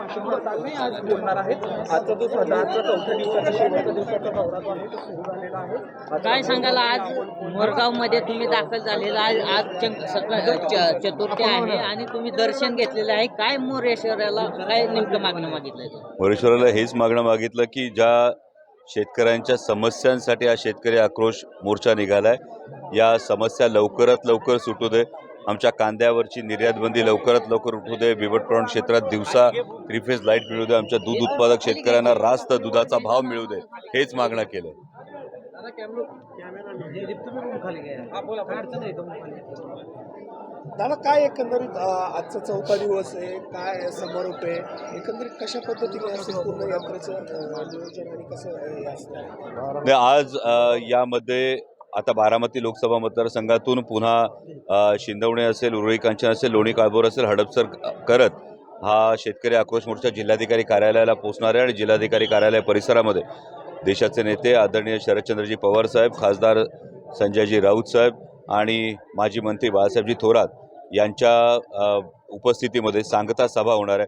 भाषण आज बोलणार आहेत. आजचा जो आजचा चौथ्या दिवसाचा शेवटच्या दिवसाचा दौरा जो आहे तो सुरू झालेला आहे. काय सांगाल आज? मोरगावमध्ये तुम्ही दाखल झालेला आज आज सकाळ- च- चतुर्थी आहे आणि तुम्ही दर्शन घेतलेलं आहे. काय मोरेश्वराला काय नेमकं मागणं मागितलंय मोरेश्वराला हेच मागणं मागितलं की ज्या शेतकऱ्यांच्या समस्यांसाठी हा शेतकरी आक्रोश मोर्चा निघालाय. या समस्या लवकरात लवकर सुटू दे. आमच्या कांद्यावरची निर्यात बंदी लवकरात लवकर उठू दे. बिबट प्रवण क्षेत्रात दिवसा थ्री फेज लाइट मिळू दे. आमच्या दूध उत्पादक शेतकऱ्यांना रास्त दुधाचा भाव मिळू दे. हेच मागणं केलं. दादा काय एकंदरीत आजचा चौथा दिवस आहे? काय समारोप आहे? एकंदरीत कशा पद्धतीने असेल पूर्ण यात्रेचं नियोजन आणि कसं हे आज यामध्ये आता बारामती लोकसभा मतदारसंघातून पुन्हा शिंदवणे असेल उरळी कांचन असेल लोणी काळभोर असेल हडपसर करत हा शेतकरी आक्रोश मोर्चा जिल्हाधिकारी कार्यालयाला पोहोचणार आहे आणि जिल्हाधिकारी कार्यालय परिसरामध्ये देशाचे नेते आदरणीय शरदचंद्रजी पवार साहेब खासदार संजयजी राऊत साहेब आणि माजी मंत्री बाळासाहेबजी थोरात यांच्या उपस्थितीमध्ये सांगता सभा होणार आहे.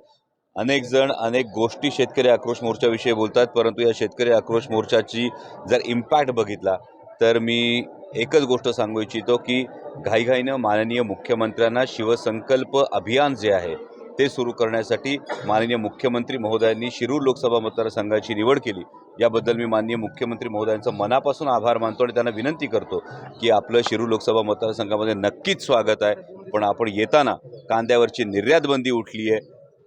अनेक जण अनेक गोष्टी शेतकरी आक्रोश मोर्चाविषयी बोलतात परंतु या शेतकरी आक्रोश मोर्चाची जर इम्पॅक्ट बघितला तर मी एकच गोष्ट सांगू इच्छितो की घाईघाईनं माननीय मुख्यमंत्र्यांना शिवसंकल्प अभियान जे आहे ते सुरू करण्यासाठी माननीय मुख्यमंत्री महोदयांनी शिरूर लोकसभा मतदारसंघाची निवड केली. याबद्दल मी माननीय मुख्यमंत्री महोदयांचा मनापासून आभार मानतो आणि त्यांना विनंती करतो की आपलं शिरूर लोकसभा मतदारसंघामध्ये नक्कीच स्वागत आहे. पण आपण येताना कांद्यावरची निर्यात बंदी उठली आहे.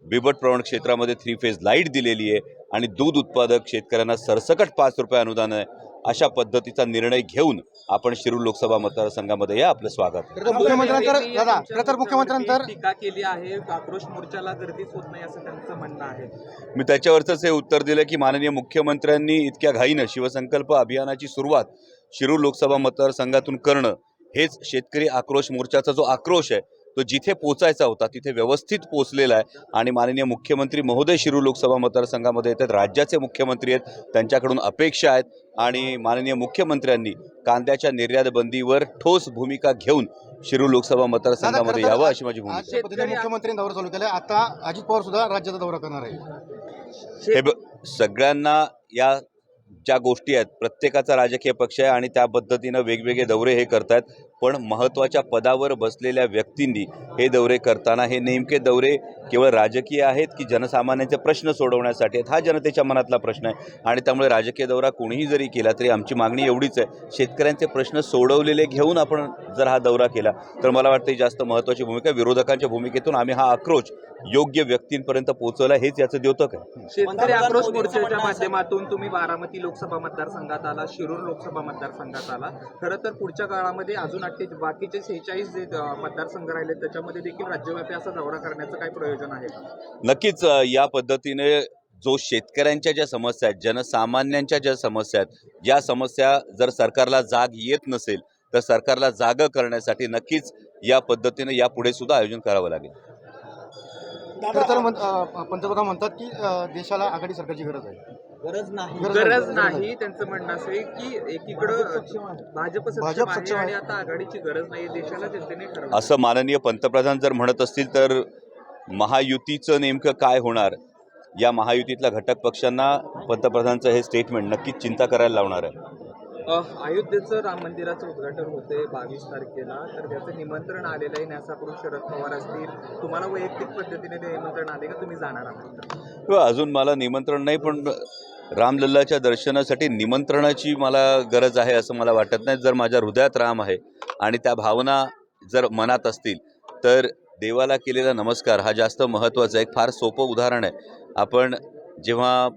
बिबट प्रवण क्षेत्रामध्ये थ्री फेज लाइट दिलेली आहे आणि दूध उत्पादक शेतकऱ्यांना सरसकट पाच रुपये अनुदान आहे. अशा पद्धतीचा निर्णय घेऊन आपण शिरूर लोकसभा मतदारसंघामध्ये या आपलं स्वागत. मुख्यमंत्र्यांतर टीका केली आहे आक्रोश मोर्चाला गर्दीच होत नाही असं त्यांचं म्हणणं आहे. मी त्याच्यावरचंच हे उत्तर दिलं की माननीय मुख्यमंत्र्यांनी इतक्या घाईनं शिवसंकल्प अभियानाची सुरुवात शिरूर लोकसभा मतदारसंघातून करणं हेच शेतकरी आक्रोश मोर्चाचा जो आक्रोश आहे तो जिथे पोचायचा होता तिथे व्यवस्थित पोचलेला आहे. आणि माननीय मुख्यमंत्री महोदय शिरूर लोकसभा मतदारसंघामध्ये येतात. राज्याचे मुख्यमंत्री आहेत. त्यांच्याकडून अपेक्षा आहेत. आणि माननीय मुख्यमंत्र्यांनी कांद्याच्या निर्यात बंदीवर ठोस भूमिका घेऊन शिरूर लोकसभा मतदारसंघामध्ये यावं अशी माझी भूमिका मुख्यमंत्र्यांनी दौरा चालू केला आता अजित पवार सुद्धा राज्याचा दौरा करणार आहे हे सगळ्यांना या ज्या गोष्टी आहेत प्रत्येकाचा राजकीय पक्ष आहे आणि त्या पद्धतीनं वेगवेगळे दौरे हे करतायत. पण महत्त्वाच्या पदावर बसलेल्या व्यक्तींनी हे दौरे करताना हे नेमके दौरे केवळ राजकीय आहेत की जनसामान्यांचे प्रश्न सोडवण्यासाठी आहेत? हा जनतेच्या मनातला प्रश्न आहे. आणि त्यामुळे राजकीय दौरा कोणीही जरी केला तरी आमची मागणी एवढीच आहे शेतकऱ्यांचे प्रश्न सोडवलेले घेऊन आपण जर हा दौरा केला तर मला वाटतं ही जास्त महत्त्वाची भूमिका विरोधकांच्या भूमिकेतून आम्ही हा आक्रोश योग्य व्यक्तींपर्यंत पोहोचवला हेच याचं द्योतक आहे. शेतकरी आक्रोश मोर्चाच्या माध्यमातून तुम्ही बारामती लोकसभा मतदारसंघात आला शिरूर लोकसभा मतदारसंघात आला. खरं तर पुढच्या काळामध्ये अजून अठ्ठे बाकीचे सेहेचाळीस जे मतदारसंघ राहिले त्याच्यामध्ये देखील राज्यव्यापी असा दौरा करण्याचं काय प्रयोजन आहे नक्कीच या पद्धतीने जो शेतकऱ्यांच्या ज्या समस्या आहेत जनसामान्यांच्या ज्या समस्या आहेत या समस्या जर सरकारला जाग येत नसेल तर सरकारला जाग करण्यासाठी नक्कीच या पद्धतीने यापुढे सुद्धा आयोजन करावं लागेल. तर पंतप्रधान म्हणतात की देशाला आघाडी सरकारची गरज आहे. गरज नाही. गरज नाही. त्यांचं म्हणणं असं आहे की एकीकडं भाजप सक्षम भाजप आहे सक्षम आणि. आता आघाडीची गरज नाही देशाला जनतेने ठरवलं. असं माननीय पंतप्रधान जर म्हणत असतील तर महायुतीचं नेमकं काय होणार? या महायुतीतल्या घटक पक्षांना पंतप्रधानचं हे स्टेटमेंट नक्कीच चिंता करायला लावणार आहे. अयोध्येचं राम मंदिराचं उद्घाटन होते बावीस तारखेला. तर त्याचं निमंत्रण आलेलं आहे न्यासाकडून शरद पवार असतील. तुम्हाला वैयक्तिक पद्धतीने ते निमंत्रण आले का? तुम्ही जाणार आहात हो, अजून मला निमंत्रण नाही पण रामलल्लाच्या दर्शनासाठी निमंत्रणाची मला गरज आहे असं मला वाटत नाही. जर माझ्या हृदयात राम आहे आणि त्या भावना जर मनात असतील तर देवाला केलेला नमस्कार हा जास्त महत्त्वाचा एक फार सोपं उदाहरण आहे. आपण जेव्हा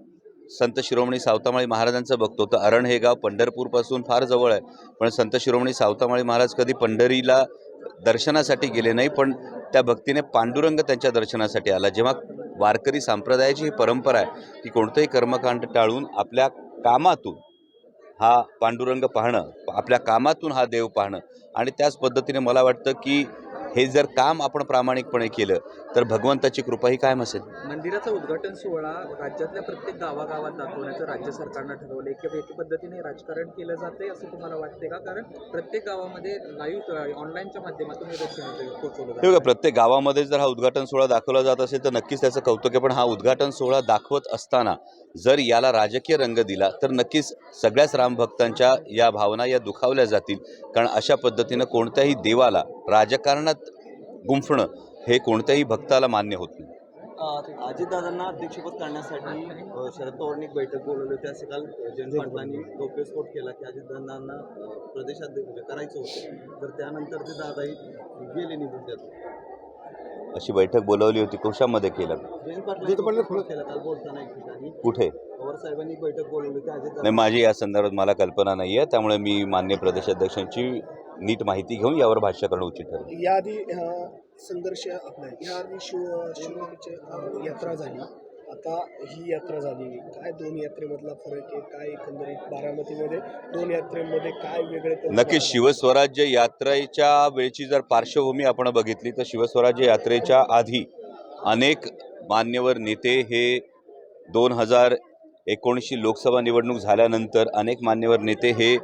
संत शिरोमणी सावतामाळी महाराजांचं बघतो. तर अरण हे गाव पंढरपूरपासून फार जवळ आहे. पण संत शिरोमणी सावतामाळी महाराज कधी पंढरीला दर्शनासाठी गेले नाही पण त्या भक्तीने पांडुरंग त्यांच्या दर्शनासाठी आला. जेव्हा वारकरी संप्रदायाची ही परंपरा आहे की कोणतंही कर्मकांड टाळून आपल्या कामातून हा पांडुरंग पाहणं आपल्या कामातून हा देव पाहणं. आणि त्याच पद्धतीने मला वाटतं की हे जर काम आपण प्रामाणिकपणे केलं तर भगवंताची कृपा ही कायम असेल. मंदिराचा उद्घाटन सोहळा राज्यातल्या प्रत्येक गावागावात दाखवण्याचं राज्य सरकारनं ठरवलं की एका पद्धतीने राजकारण केलं जाते असं तुम्हाला वाटते का? कारण प्रत्येक गावामध्ये लाईव्ह ऑनलाईनच्या माध्यमातून हे बघा प्रत्येक गावामध्ये जर हा उद्घाटन सोहळा दाखवला जात असेल तर नक्कीच त्याचं कौतुक आहे. पण हा उद्घाटन सोहळा दाखवत असताना जर याला राजकीय रंग दिला तर नक्कीच सगळ्याच रामभक्तांच्या या भावना या दुखावल्या जातील. कारण अशा पद्धतीनं कोणत्याही देवाला राजकारणात गुंफणं हे कोणत्याही भक्ताला मान्य होत नाही. अजितदादांना अध्यक्षपद करण्यासाठी शरद पवारांनी एक बैठक बोलवली होती. असे काल जयंत पाटलांनी गौप्यस्फोट केला की अजितदादांना प्रदेशाध्यक्ष म्हणजे करायचं होतं. तर त्यानंतर ते दादाही गेले निघून त्यात. अशी बैठक बोलवली होती. कशामध्ये केलं? जयंत पाटलांनी केला काल बोलताना एक ठिकाणी. कुठे? पवार साहेबांनी एक बैठक बोलवली होती. नाही अजितदादा माझी या संदर्भात मला कल्पना नाही आहे त्यामुळे मी मान्य प्रदेशाध्यक्षांची नीट माहिती घेऊन यावर भाष्य करणं उचित ठरेल. याआधी संघर्ष आपला याआधी शिव शिवरायांची अ, यात्रा झाली. आता ही यात्रा झाली. काय दोन यात्रेमधला फरक आहे? काय एकंदरीत बारामतीमध्ये? दोन यात्रेमध्ये काय वेगळे नक्कीच शिवस्वराज्य यात्रेच्या वेळची जर पार्श्वभूमी आपण बघितली तर शिवस्वराज्य यात्रेच्या आधी अनेक मान्यवर नेते हे दोन हजार एकोणीसची लोकसभा निवडणूक झाल्यानंतर अनेक मान्यवर नेते हे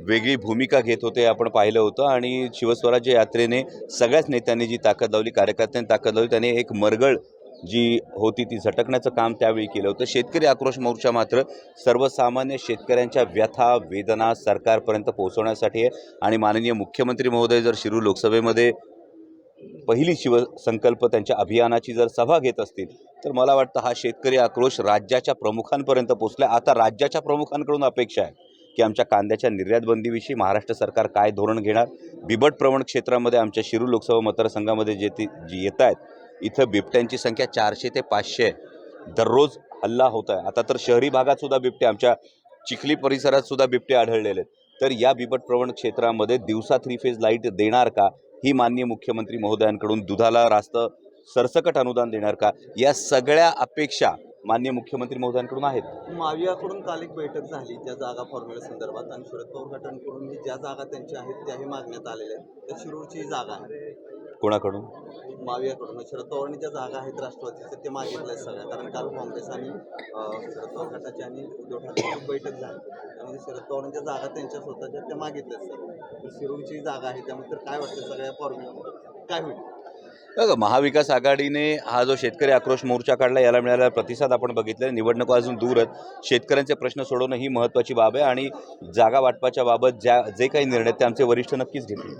वेगळी भूमिका घेत होते आपण पाहिलं होतं. आणि शिवस्वराज्य यात्रेने सगळ्याच नेत्यांनी जी ताकद लावली कार्यकर्त्यांनी ताकद लावली त्याने एक मरगळ जी होती ती झटकण्याचं काम त्यावेळी केलं होतं. शेतकरी आक्रोश मोर्चा मात्र सर्वसामान्य शेतकऱ्यांच्या व्यथा वेदना सरकारपर्यंत पोहोचवण्यासाठी आहे. आणि माननीय मुख्यमंत्री महोदय जर शिरू लोकसभेमध्ये पहिली शिवसंकल्प त्यांच्या अभियानाची जर सभा घेत असतील तर मला वाटतं हा शेतकरी आक्रोश राज्याच्या प्रमुखांपर्यंत पोचला आता राज्याच्या प्रमुखांकडून अपेक्षा आहे. की आमच्या कांद्याच्या निर्यात बंदीविषयी महाराष्ट्र सरकार काय धोरण घेणार? बिबट प्रवण क्षेत्रामध्ये आमच्या शिरू लोकसभा मतदारसंघामध्ये जे ती जी येत आहेत इथं बिबट्यांची संख्या चारशे ते पाचशे आहे. दररोज हल्ला होत आहे आता तर शहरी भागातसुद्धा बिबटे आमच्या चिखली परिसरातसुद्धा बिबटे आढळलेले आहेत. तर या बिबट प्रवण क्षेत्रामध्ये दिवसा थ्री फेज लाइट देणार का? ही माननीय मुख्यमंत्री महोदयांकडून दुधाला रास्त सरसकट अनुदान देणार का? या सगळ्या अपेक्षा माननीय मुख्यमंत्री महोदयांकडून आहेत? मावियाकडून काल एक बैठक झाली त्या जागा फॉर्म्युला संदर्भात. आणि शरद पवार गटांकडून ज्या जागा त्यांच्या आहेत त्याही मागण्यात आलेल्या आहेत. त्या शिरूरची जागा आहे. कोणाकडून? मावियाकडून. शरद पवारांनी ज्या जागा आहेत राष्ट्रवादीच्या ते मागितल्या आहेत सगळ्या. कारण काल काँग्रेस आणि शरद पवार गटाची आणि उद्धव ठाकरेंची बैठक झाली. त्यामध्ये शरद पवारांच्या जागा त्यांच्या स्वतःच्या त्या मागितल्या आहेत शिरूरची जागा आहे त्यामुळे तर काय वाटतं सगळ्या फॉर्म्युला काय होईल? बघा महाविकास आघाडीने हा जो शेतकरी आक्रोश मोर्चा काढला याला मिळालेला प्रतिसाद आपण बघितला. निवडणुका अजून दूर आहेत. शेतकऱ्यांचे प्रश्न सोडवणं ही महत्त्वाची बाब आहे आणि जागा वाटपाच्या बाबत ज्या जे काही निर्णय ते आमचे वरिष्ठ नक्कीच घेतील.